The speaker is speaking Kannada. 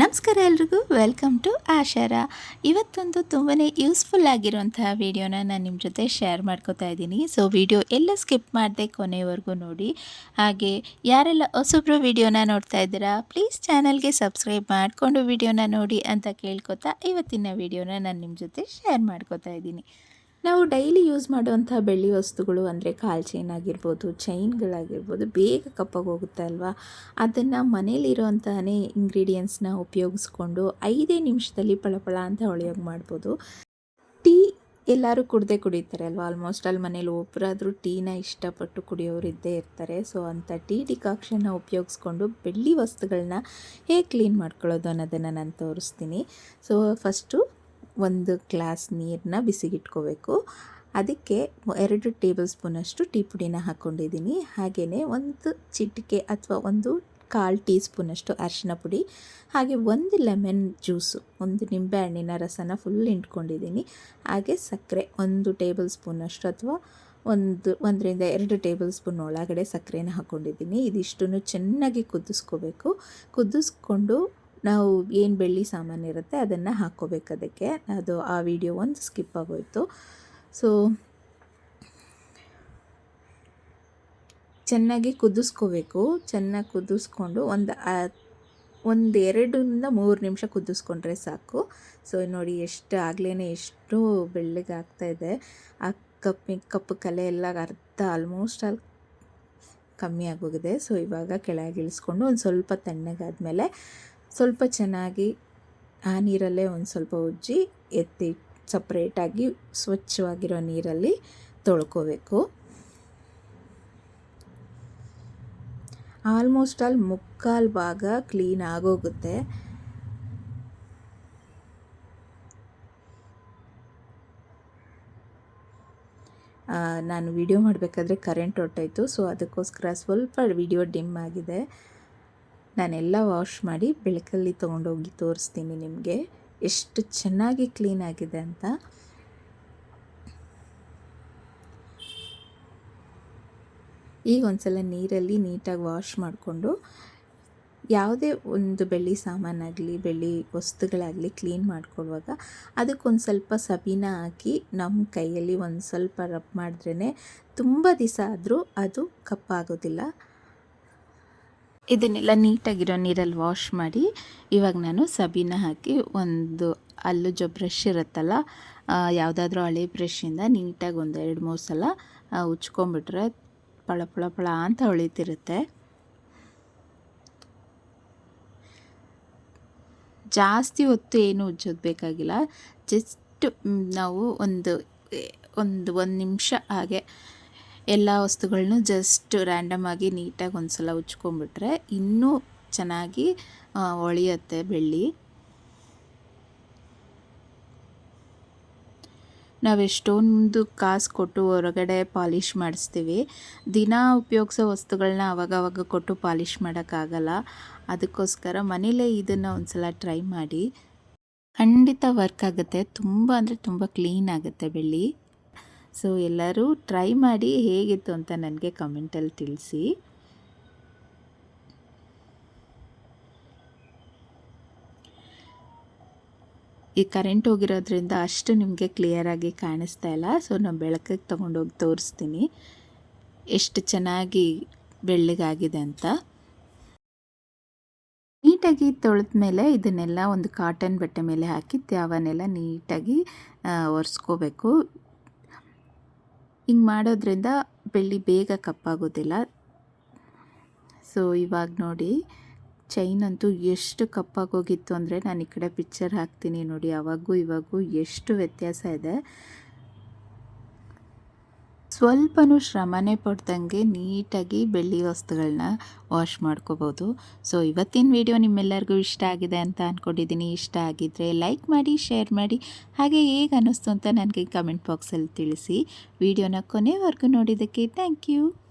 ನಮಸ್ಕಾರ ಎಲ್ರಿಗೂ ವೆಲ್ಕಮ್ ಟು ಆಶಾರ. ಇವತ್ತೊಂದು ತುಂಬಾ ಯೂಸ್ಫುಲ್ ಆಗಿರುವಂತಹ ವಿಡಿಯೋನ ನಾನು ನಿಮ್ಮ ಜೊತೆ ಶೇರ್ ಮಾಡ್ಕೋತಾ ಇದ್ದೀನಿ. ಸೊ ವಿಡಿಯೋ ಎಲ್ಲ ಸ್ಕಿಪ್ ಮಾಡದೆ ಕೊನೆವರೆಗೂ ನೋಡಿ. ಹಾಗೆ, ಯಾರೆಲ್ಲ ಹೊಸೊಬ್ರು ವಿಡಿಯೋನ ನೋಡ್ತಾ ಇದ್ದೀರಾ ಪ್ಲೀಸ್ ಚಾನಲ್ಗೆ ಸಬ್ಸ್ಕ್ರೈಬ್ ಮಾಡಿಕೊಂಡು ವಿಡಿಯೋನ ನೋಡಿ ಅಂತ ಕೇಳ್ಕೊತಾ ಇವತ್ತಿನ ವಿಡಿಯೋನ ನಾನು ನಿಮ್ಮ ಜೊತೆ ಶೇರ್ ಮಾಡ್ಕೋತಾ ಇದ್ದೀನಿ. ನಾವು ಡೈಲಿ ಯೂಸ್ ಮಾಡುವಂಥ ಬೆಳ್ಳಿ ವಸ್ತುಗಳು ಅಂದರೆ ಕಾಲ್ ಚೈನ್ ಆಗಿರ್ಬೋದು, ಚೈನ್ಗಳಾಗಿರ್ಬೋದು ಬೇಗ ಕಪ್ಪಾಗಿ ಹೋಗುತ್ತೆ ಅಲ್ವಾ? ಅದನ್ನು ಮನೇಲಿರೋಂಥನೇ ಇಂಗ್ರೀಡಿಯೆಂಟ್ಸ್ನ ಉಪಯೋಗಿಸ್ಕೊಂಡು ಐದೇ ನಿಮಿಷದಲ್ಲಿ ಪಳಪಳ ಅಂತ ಹೊಳೆಯೋಗಿ ಮಾಡ್ಬೋದು. ಟೀ ಎಲ್ಲರೂ ಕುಡ್ದೇ ಕುಡಿತಾರೆ ಅಲ್ವಾ? ಆಲ್ಮೋಸ್ಟ್ ಅಲ್ಲಿ ಮನೇಲಿ ಒಬ್ಬರಾದರೂ ಟೀನ ಇಷ್ಟಪಟ್ಟು ಕುಡಿಯೋರು ಇದ್ದೇ ಇರ್ತಾರೆ. ಸೊ, ಅಂಥ ಟೀ ಡಿಕಾಕ್ಷನ್ನ ಉಪಯೋಗಿಸ್ಕೊಂಡು ಬೆಳ್ಳಿ ವಸ್ತುಗಳನ್ನ ಹೇಗೆ ಕ್ಲೀನ್ ಮಾಡ್ಕೊಳ್ಳೋದು ಅನ್ನೋದನ್ನು ನಾನು ತೋರಿಸ್ತೀನಿ. ಸೊ, ಫಸ್ಟು ಒಂದು ಗ್ಲಾಸ್ ನೀರನ್ನ ಬಿಸಿಗಿಟ್ಕೋಬೇಕು. ಅದಕ್ಕೆ ಎರಡು ಟೇಬಲ್ ಸ್ಪೂನಷ್ಟು ಟೀ ಪುಡಿನ ಹಾಕ್ಕೊಂಡಿದ್ದೀನಿ ಹಾಗೆಯೇ ಒಂದು ಚಿಟಿಕೆ ಅಥವಾ ಒಂದು ಕಾಲು ಟೀ ಸ್ಪೂನಷ್ಟು ಅರಿಶಿನ ಪುಡಿ, ಹಾಗೆ ಒಂದು ಲೆಮನ್ ಜ್ಯೂಸು, ಒಂದು ನಿಂಬೆ ಹಣ್ಣಿನ ರಸನ ಫುಲ್ ಇಂಟ್ಕೊಂಡಿದ್ದೀನಿ ಹಾಗೆ ಸಕ್ಕರೆ ಒಂದು ಟೇಬಲ್ ಸ್ಪೂನಷ್ಟು ಅಥವಾ ಒಂದು, ಒಂದರಿಂದ ಎರಡು ಟೇಬಲ್ ಸ್ಪೂನ್ ಒಳಗಡೆ ಸಕ್ಕರೆನ ಹಾಕ್ಕೊಂಡಿದ್ದೀನಿ ಇದಿಷ್ಟನ್ನು ಚೆನ್ನಾಗಿ ಕುದಿಸ್ಕೋಬೇಕು. ಕುದಿಸ್ಕೊಂಡು ನಾವು ಏನು ಬೆಳ್ಳಿ ಸಾಮಾನು ಇರುತ್ತೆ ಅದನ್ನು ಹಾಕ್ಕೋಬೇಕು ಅದಕ್ಕೆ. ಅದು ಆ ವಿಡಿಯೋ ಒಂದು ಸ್ಕಿಪ್ ಆಗೋಯಿತು. ಸೊ ಚೆನ್ನಾಗಿ ಕುದಿಸ್ಕೋಬೇಕು. ಚೆನ್ನಾಗಿ ಕುದಿಸ್ಕೊಂಡು ಒಂದು ಒಂದು ಎರಡರಿಂದ ಮೂರು ನಿಮಿಷ ಕುದಿಸ್ಕೊಂಡ್ರೆ ಸಾಕು. ಸೊ ನೋಡಿ ಎಷ್ಟು ಆಗಲೇ ಎಷ್ಟು ಬೆಳ್ಳಗೆ ಇದೆ. ಆ ಕಪ್ಪಿ, ಕಪ್ಪು ಕಲೆ ಎಲ್ಲ ಅರ್ಧ ಆಲ್ಮೋಸ್ಟ್ ಆಲ್ ಕಮ್ಮಿ ಆಗೋಗಿದೆ. ಸೊ ಇವಾಗ ಕೆಳಗೆ ಇಳಿಸ್ಕೊಂಡು ಒಂದು ಸ್ವಲ್ಪ ತಣ್ಣಗಾದ್ಮೇಲೆ ಸ್ವಲ್ಪ ಚೆನ್ನಾಗಿ ಆ ನೀರಲ್ಲೇ ಒಂದು ಸ್ವಲ್ಪ ಉಜ್ಜಿ ಎತ್ತಿ ಸಪ್ರೇಟಾಗಿ ಸ್ವಚ್ಛವಾಗಿರೋ ನೀರಲ್ಲಿ ತೊಳ್ಕೋಬೇಕು. ಆಲ್ಮೋಸ್ಟ್ ಆಲ್ ಮುಕ್ಕಾಲು ಭಾಗ ಕ್ಲೀನ್ ಆಗೋಗುತ್ತೆ. ನಾನು ವಿಡಿಯೋ ಮಾಡಬೇಕಾದ್ರೆ ಕರೆಂಟ್ ಹೊಟ್ಟೋಯ್ತು ಸೊ ಅದಕ್ಕೋಸ್ಕರ ಸ್ವಲ್ಪ ವಿಡಿಯೋ ಡಿಮ್ ಆಗಿದೆ. ನಾನೆಲ್ಲ ವಾಶ್ ಮಾಡಿ ಬೆಳಕಲ್ಲಿ ತೊಗೊಂಡೋಗಿ ತೋರಿಸ್ತೀನಿ ನಿಮಗೆ. ಎಷ್ಟು ಚೆನ್ನಾಗಿ ಕ್ಲೀನ್ ಆಗಿದೆ ಅಂತ. ಈಗ ಒಂದ್ಸಲ ನೀರಲ್ಲಿ ನೀಟಾಗಿ ವಾಶ್ ಮಾಡಿಕೊಂಡು ಯಾವುದೇ ಒಂದು ಬೆಳ್ಳಿ ಸಾಮಾನಾಗಲಿ, ಬೆಳ್ಳಿ ವಸ್ತುಗಳಾಗಲಿ ಕ್ಲೀನ್ ಮಾಡ್ಕೊಳ್ಳುವಾಗ ಅದಕ್ಕೊಂದು ಸ್ವಲ್ಪ ಸಬೀನ ಹಾಕಿ ನಮ್ಮ ಕೈಯಲ್ಲಿ ಒಂದು ಸ್ವಲ್ಪ ರಬ್ ಮಾಡಿದ್ರೇ ತುಂಬ ದಿವಸ ಆದರೂ ಅದು ಕಪ್ಪಾಗೋದಿಲ್ಲ. ಇದನ್ನೆಲ್ಲ ನೀಟಾಗಿರೋ ನೀರಲ್ಲಿ ವಾಶ್ ಮಾಡಿ ಇವಾಗ ನಾನು ಸಬೀನ ಹಾಕಿ ಒಂದು ಅಲ್ಲು ಜೊ ಬ್ರಷ್ ಇರುತ್ತಲ್ಲ ಯಾವುದಾದ್ರೂ ಹಳೆ ಬ್ರಷಿಂದ ನೀಟಾಗಿ ಒಂದು ಎರಡು ಮೂರು ಸಲ ಉಚ್ಕೊಂಡ್ಬಿಟ್ರೆ ಪಳ ಪಳ ಪಳ ಅಂತ ಹೊಳಿತಿರುತ್ತೆ. ಜಾಸ್ತಿ ಹೊತ್ತು ಏನು ಉಜ್ಜೋದು ಬೇಕಾಗಿಲ್ಲ, ಜಸ್ಟ್ ನಾವು ಒಂದು ಒಂದು ಒಂದು ನಿಮಿಷ ಹಾಗೆ ಎಲ್ಲ ವಸ್ತುಗಳನ್ನೂ ಜಸ್ಟ್ ರ್ಯಾಂಡಮ್ ಆಗಿ ನೀಟಾಗಿ ಒಂದು ಸಲ ಉಚ್ಕೊಂಡ್ಬಿಟ್ರೆ ಇನ್ನೂ ಚೆನ್ನಾಗಿ ಹೊಳೆಯುತ್ತೆ ಬೆಳ್ಳಿ. ನಾವು ಎಷ್ಟೊಂದು ಕಾಸು ಕೊಟ್ಟು ಹೊರಗಡೆ ಪಾಲಿಷ್ ಮಾಡಿಸ್ತೀವಿ. ದಿನ ಉಪಯೋಗಿಸೋ ವಸ್ತುಗಳನ್ನ ಅವಾಗವಾಗ ಕೊಟ್ಟು ಪಾಲಿಷ್ ಮಾಡೋಕ್ಕಾಗಲ್ಲ. ಅದಕ್ಕೋಸ್ಕರ ಮನೇಲೇ ಇದನ್ನು ಒಂದು ಸಲ ಟ್ರೈ ಮಾಡಿ. ಖಂಡಿತ ವರ್ಕ್ ಆಗುತ್ತೆ. ತುಂಬ ಅಂದರೆ ತುಂಬ ಕ್ಲೀನ್ ಆಗುತ್ತೆ ಬೆಳ್ಳಿ. ಸೊ ಎಲ್ಲರೂ ಟ್ರೈ ಮಾಡಿ ಹೇಗಿತ್ತು ಅಂತ ನನಗೆ ಕಮೆಂಟಲ್ಲಿ ತಿಳಿಸಿ. ಈ ಕರೆಂಟ್ ಹೋಗಿರೋದ್ರಿಂದ ಅಷ್ಟು ನಿಮಗೆ ಕ್ಲಿಯರಾಗಿ ಕಾಣಿಸ್ತಾ ಇಲ್ಲ. ಸೊ ನಾನು ಬೆಳಕಿಗೆ ತೊಗೊಂಡೋಗಿ ತೋರಿಸ್ತೀನಿ. ಎಷ್ಟು ಚೆನ್ನಾಗಿ ಬೆಳ್ಳಗಾಗಿದೆ ಅಂತ. ನೀಟಾಗಿ ತೊಳೆದ ಮೇಲೆ ಇದನ್ನೆಲ್ಲ ಒಂದು ಕಾಟನ್ ಬಟ್ಟೆ ಮೇಲೆ ಹಾಕಿ ತ್ಯಾವನ್ನೆಲ್ಲ ನೀಟಾಗಿ ಒರೆಸ್ಕೋಬೇಕು. ಹಿಂಗೆ ಮಾಡೋದ್ರಿಂದ ಬೆಳ್ಳಿ ಬೇಗ ಕಪ್ಪಾಗೋದಿಲ್ಲ. ಸೊ ಇವಾಗ ನೋಡಿ ಚೈನ್ ಅಂತೂ ಎಷ್ಟು ಕಪ್ಪಾಗೋಗಿತ್ತು ಅಂದರೆ ನಾನು ಈ ಕಡೆ ಪಿಕ್ಚರ್ ಹಾಕ್ತೀನಿ ನೋಡಿ ಆವಾಗೂ ಇವಾಗೂ ಎಷ್ಟು ವ್ಯತ್ಯಾಸ ಇದೆ. ಸ್ವಲ್ಪನೂ ಶ್ರಮನೇ ಪಡ್ದಂಗೆ ನೀಟಾಗಿ ಬೆಳ್ಳಿ ವಸ್ತುಗಳನ್ನ ವಾಶ್ ಮಾಡ್ಕೋಬೋದು. ಸೊ, ಇವತ್ತಿನ ವಿಡಿಯೋ ನಿಮ್ಮೆಲ್ಲರಿಗೂ ಇಷ್ಟ ಆಗಿದೆ ಅಂತ ಅಂದ್ಕೊಂಡಿದ್ದೀನಿ ಇಷ್ಟ ಆಗಿದ್ದರೆ ಲೈಕ್ ಮಾಡಿ, ಶೇರ್ ಮಾಡಿ. ಹಾಗೆ ಹೇಗೆ ಅನ್ನಿಸ್ತು ಅಂತ ನನಗೆ ಕಮೆಂಟ್ ಬಾಕ್ಸಲ್ಲಿ ತಿಳಿಸಿ. ವಿಡಿಯೋನ ಕೊನೆವರೆಗೂ ನೋಡಿದ್ದಕ್ಕೆ ಥ್ಯಾಂಕ್ ಯು.